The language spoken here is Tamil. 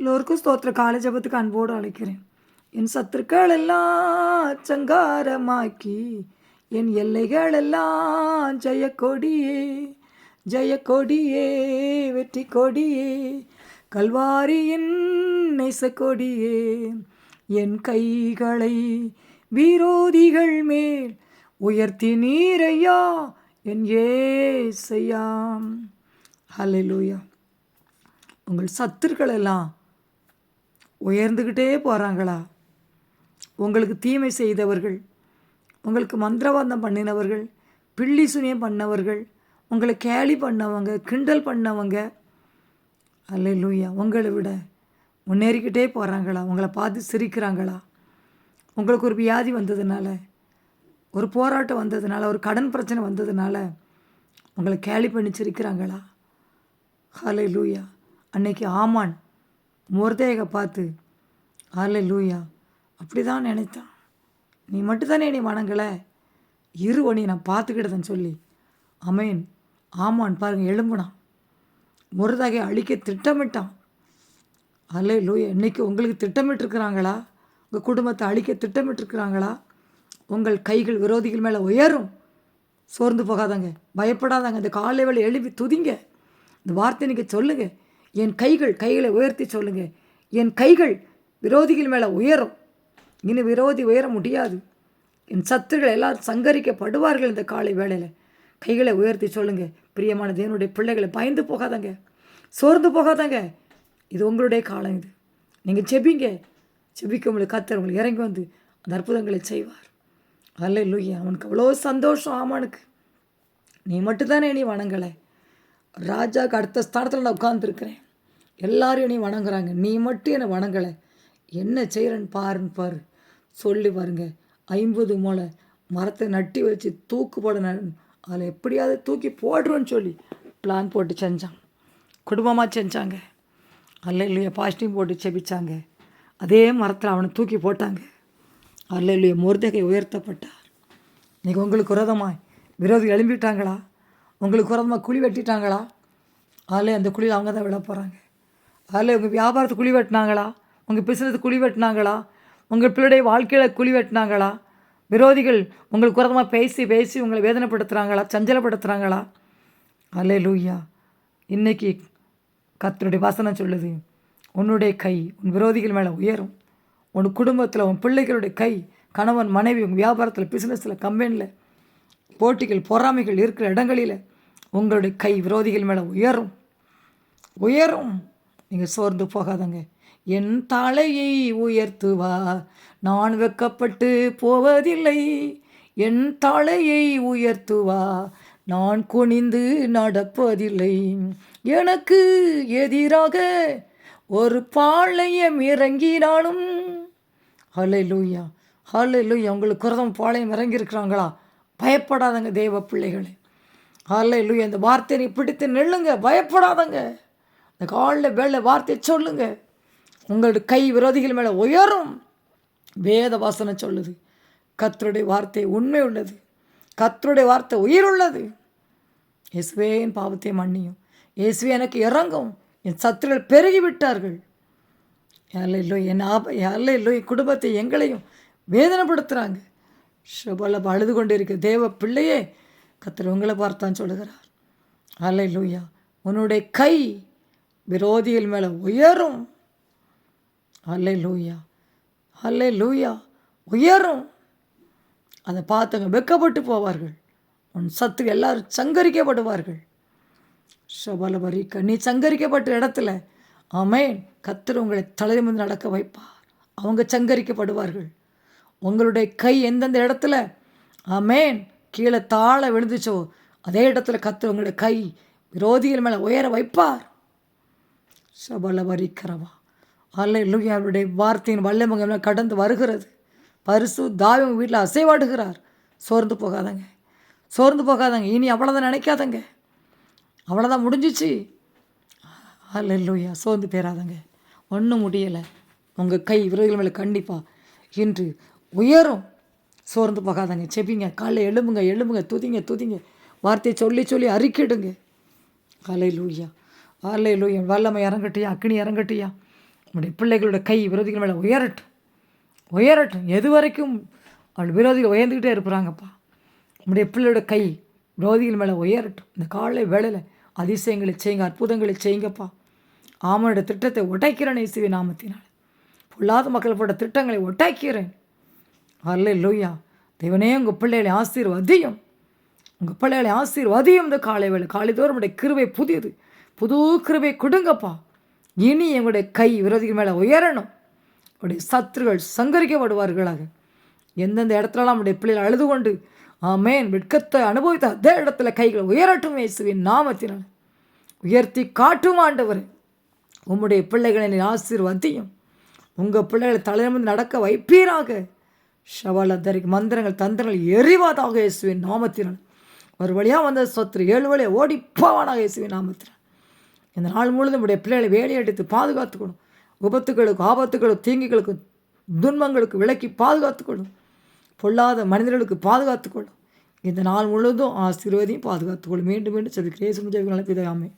எல்லோருக்கும் ஸ்தோத்திர காலை ஜபத்துக்கு அன்போடு அழைக்கிறேன். என் சத்துருக்கள் எல்லாம் சங்காரமாக்கி என் எல்லைகள் எல்லாம் ஜெய கொடியே வெற்றி கொடியே கல்வாரியின் நெசக்கொடியே என் கைகளை விரோதிகள் மேல் உயர்த்தி நீரையா என் ஏசையாம். ஹலெலூயா உங்கள் சத்துருக்கள் எல்லாம் உயர்ந்துக்கிட்டே போகிறாங்களா உங்களுக்கு தீமை செய்தவர்கள் உங்களுக்கு மந்திரவாதம் பண்ணினவர்கள் பில்லி சுனியம் பண்ணவர்கள் உங்களை கேலி பண்ணவங்க கிண்டல் பண்ணவங்க அல்ல லூயா உங்களை விட முன்னேறிக்கிட்டே போகிறாங்களா உங்களை பார்த்து சிரிக்கிறாங்களா? உங்களுக்கு ஒரு வியாதி வந்ததுனால ஒரு போராட்டம் வந்ததுனால ஒரு கடன் பிரச்சனை வந்ததுனால உங்களை கேலி பண்ணி சிரிக்கிறாங்களா? ஹலே லூயா அன்னைக்கு ஆமான். முர்தேக பார்த்து ஹலே லூயா அப்படி தான் நினைத்தான். நீ மட்டும்தானே நீ வணங்கலை? இரு இருவனி நான் பார்த்துக்கிட்டதுன்னு சொல்லி. அமேன். ஆமான் பாருங்க எழும்புனான். முருதகை அழிக்க திட்டமிட்டான். அல்லே லூயா இன்னைக்கு உங்களுக்கு திட்டமிட்டுருக்குறாங்களா? உங்கள் குடும்பத்தை அழிக்க திட்டமிட்டுருக்குறாங்களா? உங்கள் கைகள் விரோதிகள் மேலே உயரும். சோர்ந்து போகாதங்க பயப்படாதாங்க. இந்த காலை வேலை எழுப்பி துதிங்க. இந்த வார்த்தை நீங்கள் சொல்லுங்கள் என் கைகள் கைகளை உயர்த்தி சொல்லுங்க. என் கைகள் விரோதிகள் மேலே உயரும். இனி விரோதி உயர முடியாது. என் சத்துருகள் எல்லாம் சங்கரிக்கப்படுவார்கள் இந்த காலை வேளையில். கைகளை உயர்த்தி சொல்லுங்க. பிரியமான தேவனுடைய பிள்ளைகளை பயந்து போகாதங்க. சோர்ந்து போகாதங்க. இது உங்களுடைய காலம் இது. நீங்கள் செபிங்க செபிக்க உங்களுக்கு கத்தர் உங்களுக்கு இறங்கி வந்து அந்த அற்புதங்களை செய்வார். அல்ல இல்லையா அவனுக்கு அவ்வளோ சந்தோஷம் ஆமானுக்கு. நீ மட்டும்தானே நீ வணங்கலை. ராஜாவுக்கு அடுத்த ஸ்தானத்தில் நான் உட்காந்துருக்கிறேன் எல்லாரும் என்னை வணங்குறாங்க. நீ மட்டும் என்னை வணங்கலை. என்ன செய்கிறேன்னு பாருன்னு பாரு. சொல்லி பாருங்க. ஐம்பது மூளை மரத்தை நட்டி வச்சு தூக்கு போட அதில் எப்படியாவது தூக்கி போடுறோன்னு சொல்லி பிளான் போட்டு செஞ்சான் குடும்பமாக செஞ்சாங்க. அல்ல இல்லையா பாசிட்டிவ் போட்டு செபிச்சாங்க. அதே மரத்தில் அவனை தூக்கி போட்டாங்க. அல்ல இல்லையா முருதகை உயர்த்தப்பட்டார். நீங்கள் உங்களுக்கு விரோதமாய் விரோதி எழும்பிட்டாங்களா? உங்களுக்கு விரதமாக குழி வெட்டிட்டாங்களா? அதில் அந்த குழியில் அவங்க தான் விட போகிறாங்க அதில் உங்கள் வியாபாரத்தை குழி வெட்டினாங்களா? உங்கள் பிசினஸ் குழி வெட்டினாங்களா? உங்கள் பிள்ளைடைய வாழ்க்கையில் குழி வெட்டினாங்களா? விரோதிகள் உங்களுக்கு உரதமாக பேசி பேசி உங்களை வேதனைப்படுத்துகிறாங்களா சஞ்சலப்படுத்துகிறாங்களா அலே லூயா இன்றைக்கி கத்தருடைய வசனம் சொல்லுது உன்னுடைய கை உன் விரோதிகள் மேலே உயரும். உன் குடும்பத்தில் உன் பிள்ளைகளுடைய கை கணவன் மனைவி உங்கள் வியாபாரத்தில் பிஸ்னஸில் கம்பெனியில் போட்டிகள் பொறாமைகள் இருக்கிற இடங்களில் உங்களுடைய கை விரோதிகள் மேலே உயரும். உயரும். நீங்கள் சோர்ந்து போகாதங்க. என் தலையை உயர்த்துவா. நான் வெக்கப்பட்டு போவதில்லை. என் தலையை உயர்த்துவா. நான் குனிந்து நடப்பதில்லை. எனக்கு எதிராக ஒரு பாளையம் இறங்கினாலும் ஹலை லூயா ஹலை லூயா உங்களுக்கு குரதம் பாளையம் இறங்கியிருக்கிறாங்களா? பயப்படாதங்க தெய்வ பிள்ளைகளே. ஹலை லூயா இந்த வார்த்தையை பிடித்து நில்லுங்க பயப்படாதங்க. இந்த காலில் வேலை வார்த்தையை சொல்லுங்க. உங்களுடைய கை விரோதிகள் மேலே உயரும். வேத வாசனை சொல்லுது. கத்தருடைய வார்த்தை உண்மை உள்ளது. கத்தருடைய வார்த்தை உயிர் உள்ளது. இயேசுவே என் பாவத்தை மன்னியும். இயேசுவே எனக்கு இறங்கும். என் சத்துருகள் பெருகி விட்டார்கள் யாரில் இல்லை என் ஆப யாரில் இல்லை என் குடும்பத்தை எங்களையும் வேதனைப்படுத்துகிறாங்க சுபல அழுது கொண்டு இருக்க தேவ பிள்ளையே கத்தர் உங்களை பார்த்தான் சொல்லுகிறார். அல்ல லூயா உன்னுடைய கை விரோதிகள் மேலே உயரும். அல்லே லூயா அல்லே லூயா உயரும். அதை பார்த்தவங்க வெக்கப்பட்டு போவார்கள். உன் சத்து எல்லாரும் சங்கரிக்கப்படுவார்கள். சபலபரிக்க நீ சங்கரிக்கப்பட்ட இடத்துல ஆமேன். கத்தர் உங்களை தலைமுந்து நடக்க வைப்பார். அவங்க சங்கரிக்கப்படுவார்கள். உங்களுடைய கை எந்தெந்த இடத்துல ஆமேன். கீழே தாழ விழுந்துச்சோ அதே இடத்துல கத்தர் உங்களுடைய கை விரோதிகள் மேலே உயர வைப்பார். சபலபரிக்கிறவா அல்ல அவருடைய வார்த்தையின் வல்லமங்க கடந்து வருகிறது. பரிசு தாவி உங்கள் வீட்டில் அசைவாடுகிறார். சோர்ந்து போகாதங்க. சோர்ந்து போகாதங்க. இனி அவ்வளோதான் நினைக்காதங்க. அவ்வளோதான் முடிஞ்சிச்சு. அல்ல சோர்ந்து போயிடாதங்க ஒன்றும் முடியலை. உங்கள் கை விரதிகள் மேலே கண்டிப்பாக இன்று உயரும். சோர்ந்து போகாதங்க. செப்பிங்க காலைல எழும்புங்க. எழும்புங்க. துதிங்க துதிங்க. வார்த்தையை சொல்லி சொல்லி அறிக்கிடுங்க. காலையில் லூயா அலை என் வல்லமை இறங்கட்டியா அக்னி இறங்கட்டியா நம்முடைய பிள்ளைகளோட கை விரோதிகள் மேலே உயரட்டும். உயரட்டும். எது வரைக்கும் அவள் விரோதிகள் உயர்ந்துக்கிட்டே இருக்கிறாங்கப்பா நம்முடைய பிள்ளையோட கை விரோதிகள் மேலே உயரட்டும். இந்த காலை வேலையில் அதிசயங்களை செய்யுங்க அற்புதங்களை செய்யுங்கப்பா. ஆமனோட திட்டத்தை உடைக்கிறேன் இயேசுவின் நாமத்தினால். பொல்லாத மக்கள் போட்ட திட்டங்களை உடைக்கிறேன். அல்ல லூயா தேவனே உங்கள் பிள்ளைகளை ஆசீர்வதியும். உங்கள் பிள்ளைகளை ஆசீர்வதியும் இந்த காலை வேலை காலை தோறும் உடைய கிருவை புதியது. புது கிருவை கொடுங்கப்பா. இனி எங்களுடைய கை விரோதிகள் மேலே உயரணும். உடைய சத்துருகள் சங்கரிக்கப்படுவார்களாக. எந்தெந்த இடத்துலலாம் நம்முடைய பிள்ளைகள் அழுது கொண்டு ஆமேன் வெட்கத்தை அனுபவித்த அதே இடத்துல கைகள் உயரட்டும் இயேசுவின் நாமத்தினால். உயர்த்தி காட்டும் ஆண்டவர். உம்முடைய பிள்ளைகளை ஆசீர்வதியும். உங்கள் பிள்ளைகளை தலைமுறை நடக்க வைப்பீராக. ஷவால தரிக்கு மந்திரங்கள் தந்திரங்கள் எரிவாதாக இயேசுவின் நாமத்தினால். ஒரு வழியாக வந்த சொத்து ஏழு வழியாக ஓடிப்பாவானாக இயேசுவின் நாமத்தினால். இந்த நாள் முழுதும் நம்முடைய பிள்ளைகளை வேலையடித்து பாதுகாத்துக்கணும் விபத்துகளுக்கு ஆபத்துகளுக்கு தீங்குகளுக்கு துன்பங்களுக்கு விலக்கி பாதுகாத்துக்கொள்ளும் பொல்லாத மனிதர்களுக்கு பாதுகாத்துக்கொள்ளும். இந்த நாள் முழுவதும் ஆசீர்வதியும் பாதுகாத்துக்கொள்ளும். மீண்டும் மீண்டும் சொல்லி கிரேசு நல்ல பிதாமே